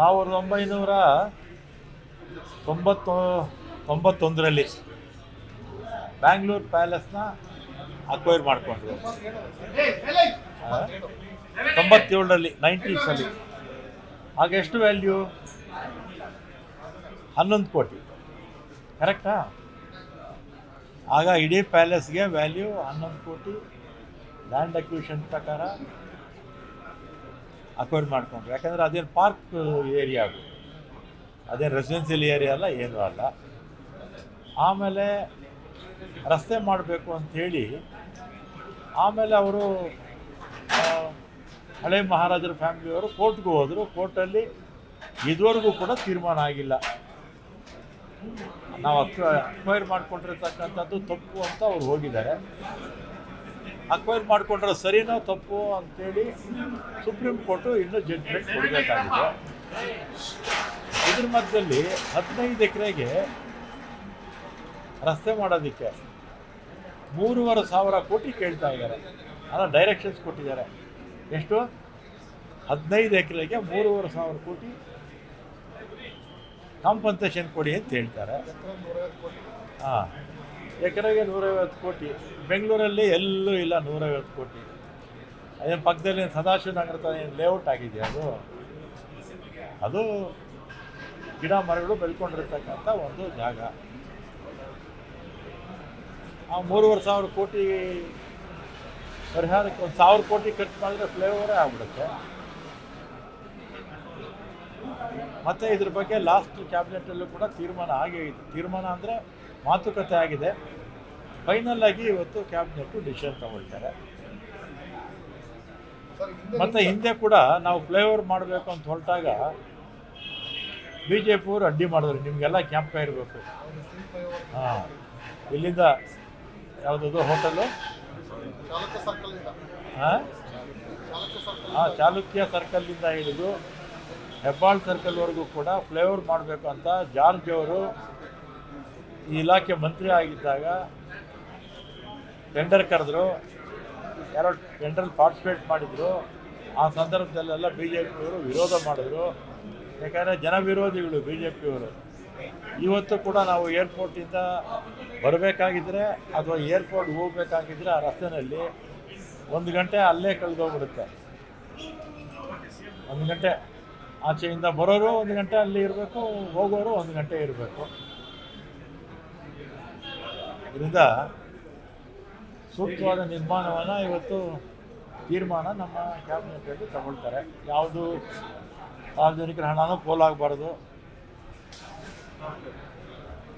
ಸಾವಿರದ ಒಂಬೈನೂರ ತೊಂಬತ್ತು, ತೊಂಬತ್ತೊಂದರಲ್ಲಿ ಬ್ಯಾಂಗ್ಳೂರ್ ಪ್ಯಾಲೇಸ್ನ ಅಕ್ವೈರ್ ಮಾಡಿಕೊಂಡ್ರು. ತೊಂಬತ್ತೇಳರಲ್ಲಿ ನೈಂಟೀಸಲ್ಲಿ. ಆಗ ಎಷ್ಟು ವ್ಯಾಲ್ಯೂ? ಹನ್ನೊಂದು ಕೋಟಿ. ಕರೆಕ್ಟಾ? ಆಗ ಇಡೀ ಪ್ಯಾಲೇಸ್ಗೆ ವ್ಯಾಲ್ಯೂ ಹನ್ನೊಂದು ಕೋಟಿ. ಲ್ಯಾಂಡ್ ಅಕ್ವಿಷನ್ ಪ್ರಕಾರ ಅಕ್ವೈರ್ ಮಾಡಿಕೊಂಡ್ರು. ಯಾಕಂದರೆ ಅದೇನು ಪಾರ್ಕ್ ಏರಿಯಾ ಅದು. ಅದೇನು ರೆಸಿಡೆನ್ಸಿಯಲ್ ಏರಿಯಾ ಅಲ್ಲ, ಏನೂ ಅಲ್ಲ. ಆಮೇಲೆ ರಸ್ತೆ ಮಾಡಬೇಕು ಅಂಥೇಳಿ, ಆಮೇಲೆ ಅವರು ಹಳೆ ಮಹಾರಾಜರ ಫ್ಯಾಮಿಲಿಯವರು ಕೋರ್ಟ್ಗೆ ಹೋದರು. ಕೋರ್ಟಲ್ಲಿ ಇದುವರೆಗೂ ಕೂಡ ತೀರ್ಮಾನ ಆಗಿಲ್ಲ. ನಾವು ಅಕ್ವ, ಅಕ್ವೈರ್ ಮಾಡಿಕೊಂಡಿರ್ತಕ್ಕಂಥದ್ದು ತಪ್ಪು ಅಂತ ಅವ್ರು ಹೋಗಿದ್ದಾರೆ. ಅಕ್ವೈರ್ ಮಾಡಿಕೊಂಡ್ರೆ ಸರಿನೋ ತಪ್ಪು ಅಂತೇಳಿ ಸುಪ್ರೀಂ ಕೋರ್ಟು ಇನ್ನೂ ಜಡ್ಜ್ಮೆಂಟ್ ಕೊಡಬೇಕಾಗಿದೆ. ಇದ್ರ ಮಧ್ಯದಲ್ಲಿ ಹದಿನೈದು ಎಕರೆಗೆ ರಸ್ತೆ ಮಾಡೋದಕ್ಕೆ ಮೂರುವರೆ ಸಾವಿರ ಕೋಟಿ ಕೇಳ್ತಾ ಇದ್ದಾರೆ. ಅಲ್ಲ ಡೈರೆಕ್ಷನ್ಸ್ ಕೊಟ್ಟಿದ್ದಾರೆ. ಎಷ್ಟು? ಹದಿನೈದು ಎಕರೆಗೆ ಮೂರುವರೆ ಸಾವಿರ ಕೋಟಿ ಕಾಂಪನ್ಸೇಷನ್ ಕೊಡಿ ಅಂತ ಹೇಳ್ತಾರೆ. ಹಾಂ. ಎಕರೆಗೆ ನೂರೈವತ್ತು ಕೋಟಿ. ಬೆಂಗಳೂರಲ್ಲಿ ಎಲ್ಲೂ ಇಲ್ಲ ನೂರೈವತ್ತು ಕೋಟಿ. ಅದೇನು ಪಕ್ಕದಲ್ಲಿ ಸದಾಶಿವ ನಗರ ಏನು ಲೇಔಟ್ ಆಗಿದೆ ಅದು? ಅದು ಗಿಡ ಮರಗಳು ಬೆಳ್ಕೊಂಡಿರ್ತಕ್ಕಂಥ ಒಂದು ಜಾಗ. ಆ ಮೂರುವರೆ ಸಾವಿರ ಕೋಟಿ ಪರಿಹಾರಕ್ಕೆ ಒಂದು ಸಾವಿರ ಕೋಟಿ ಖರ್ಚು ಮಾಡಿದ್ರೆ ಫ್ಲೇವರೇ ಆಗ್ಬಿಡುತ್ತೆ. ಮತ್ತು ಇದ್ರ ಬಗ್ಗೆ ಲಾಸ್ಟ್ ಕ್ಯಾಬಿನೆಟಲ್ಲೂ ಕೂಡ ತೀರ್ಮಾನ ಆಗೇ ಇದೆ ತೀರ್ಮಾನ ಅಂದರೆ ಮಾತುಕತೆ ಆಗಿದೆ. ಫೈನಲ್ ಆಗಿ ಇವತ್ತು ಕ್ಯಾಬಿನೆಟ್ ಡಿಸಿಷನ್ ತಗೊಳ್ತಾರೆ. ಮತ್ತು ಹಿಂದೆ ಕೂಡ ನಾವು ಫ್ಲೇವರ್ ಮಾಡಬೇಕು ಅಂತ ಹೊರಟಾಗ ಬಿ ಜೆ ಪಿಯವರು ಅಡ್ಡಿ ಮಾಡಿದ್ರು. ನಿಮಗೆಲ್ಲ ಕ್ಯಾಂಪ್ ಇರಬೇಕು. ಹಾಂ. ಇಲ್ಲಿಂದ ಯಾವುದದು ಹೋಟೆಲು? ಹಾಂ? ಹಾಂ ಚಾಲುಕ್ಯ ಸರ್ಕಲ್ಲಿಂದ ಹಿಡಿದು ಹೆಬ್ಬಾಳ್ ಸರ್ಕಲ್ವರೆಗೂ ಕೂಡ ಫ್ಲೇವರ್ ಮಾಡಬೇಕು ಅಂತ ಜಾರ್ಜ್ ಅವರು ಈ ಇಲಾಖೆ ಮಂತ್ರಿ ಆಗಿದ್ದಾಗ ಟೆಂಡರ್ ಕರೆದ್ರು. ಯಾರೋ ಟೆಂಡರ್ ಪಾರ್ಟಿಸಿಪೇಟ್ ಮಾಡಿದರು. ಆ ಸಂದರ್ಭದಲ್ಲೆಲ್ಲ ಬಿ ಜೆ ಪಿಯವರು ವಿರೋಧ ಮಾಡಿದ್ರು. ಯಾಕಂದರೆ ಜನ ವಿರೋಧಿಗಳು ಬಿ ಜೆ ಪಿಯವರು ಇವತ್ತು ಕೂಡ ನಾವು ಏರ್ಪೋರ್ಟಿಂದ ಬರಬೇಕಾಗಿದ್ದರೆ ಅಥವಾ ಏರ್ಪೋರ್ಟ್ ಹೋಗಬೇಕಾಗಿದ್ದರೆ ಆ ರಸ್ತೆಯಲ್ಲಿ ಒಂದು ಗಂಟೆ ಅಲ್ಲೇ ಕಳೆದೋಗ್ಬಿಡುತ್ತೆ. ಒಂದು ಗಂಟೆ ಆಚೆಯಿಂದ ಬರೋರು ಒಂದು ಗಂಟೆ ಅಲ್ಲಿ ಇರಬೇಕು, ಹೋಗೋರು ಒಂದು ಗಂಟೆ ಇರಬೇಕು. ಇದರಿಂದ ಸೂಕ್ತವಾದ ನಿರ್ಮಾಣವನ್ನು ಇವತ್ತು ತೀರ್ಮಾನ ನಮ್ಮ ಕ್ಯಾಬಿನೆಟಲ್ಲಿ ತಗೊಳ್ತಾರೆ. ಯಾವುದು ಸಾರ್ವಜನಿಕರ ಹಣನೂ ಪೋಲಾಗಬಾರ್ದು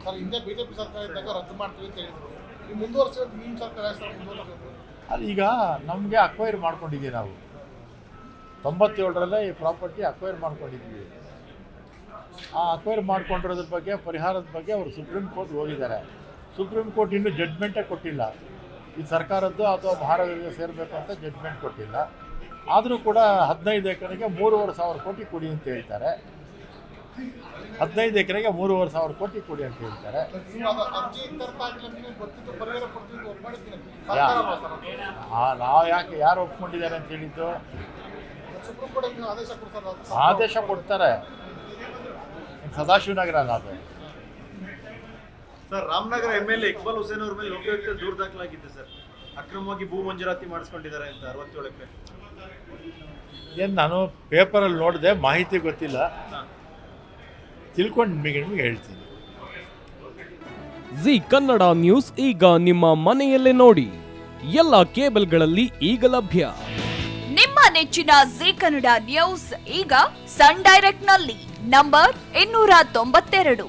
ಸರ್ ಹಿಂದೆ ಬಿಜೆಪಿ ಸರ್ಕಾರ ಇದ್ದಾಗ ರದ್ದು ಮಾಡ್ತೀವಿ ಅಂತ ಹೇಳಿದ್ರು. ನಿಮ್ಮ ಸರ್ಕಾರ ಅದು ಈಗ ನಮಗೆ ಅಕ್ವೈರ್ ಮಾಡ್ಕೊಂಡಿದ್ದೀವಿ ನಾವು. ತೊಂಬತ್ತೇಳರಲ್ಲೇ ಈ ಪ್ರಾಪರ್ಟಿ ಅಕ್ವೈರ್ ಮಾಡ್ಕೊಂಡಿದ್ದೀವಿ ಆ ಅಕ್ವೈರ್ ಮಾಡ್ಕೊಂಡಿರೋದ್ರ ಬಗ್ಗೆ ಪರಿಹಾರದ ಬಗ್ಗೆ ಅವರು ಸುಪ್ರೀಂ ಕೋರ್ಟ್ ಹೋಗಿದ್ದಾರೆ. ಸುಪ್ರೀಂ ಕೋರ್ಟ್ ಇನ್ನೂ ಜಡ್ಮೆಂಟೇ ಕೊಟ್ಟಿಲ್ಲ. ಈ ಸರ್ಕಾರದ್ದು ಅಥವಾ ಮಹಾರಾಜರಿಗೆ ಸೇರಬೇಕು ಅಂತ ಜಡ್ಜ್ಮೆಂಟ್ ಕೊಟ್ಟಿಲ್ಲ. ಆದರೂ ಕೂಡ ಹದಿನೈದು ಎಕರೆಗೆ ಮೂರುವರೆ ಸಾವಿರ ಕೋಟಿ ಕೊಡಿ ಅಂತ ಹೇಳ್ತಾರೆ. ಹದಿನೈದು ಎಕರೆಗೆ ಮೂರುವರೆ ಸಾವಿರ ಕೋಟಿ ಕೊಡಿ ಅಂತ ಹೇಳ್ತಾರೆ. ನೀವು ಯಾಕೆ, ಯಾರು ಒಪ್ಕೊಂಡಿದ್ದಾರೆ ಅಂತ ಹೇಳಿದ್ದು? ಆದೇಶ ಕೊಡ್ತಾರೆ. ಸದಾಶಿವನಗರ ಅಲ್ಲ ಅದು. Sir Ramanagara M L A Iqbal Hussain ಅವ್ರ ಮೇಲೆ ಲೋಕಾಯುಕ್ತ ದೂರು ದಾಖಲಾಗಿದೆ ಸರ್. ಅಕ್ರಮವಾಗಿ ಭೂ ಮಂಜೂರಾತಿ ಮಾಡಿಸ್ಕೊಂಡಿದ್ದಾರೆ ಅಂತ ಅರವತ್ತೇಳಕ್ಕೆ ಎಕರೆ. ಏನು ನಾನು ಪೇಪರಲ್ಲಿ ನೋಡಿದೆ ಮಾಹಿತಿ ಗೊತ್ತಿಲ್ಲ. ತಿಳ್ಕೊಂಡು ನಿಮಗೆ ನಿಮಗೆ ಹೇಳ್ತೀನಿ. ಜಿ ಕನ್ನಡ ನ್ಯೂಸ್ ಈಗ ನಿಮ್ಮ ಮನೆಯಲ್ಲೇ ನೋಡಿ. ಎಲ್ಲ ಕೇಬಲ್ಗಳಲ್ಲಿ ಈಗ ಲಭ್ಯ. ನಿಮ್ಮ ನೆಚ್ಚಿನ ಜಿ ಕನ್ನಡ ನ್ಯೂಸ್ ಈಗ ಸನ್ ಡೈರೆಕ್ಟ್ನಲ್ಲಿ ನಂಬರ್ ಇನ್ನೂರ ತೊಂಬತ್ತೆರಡು.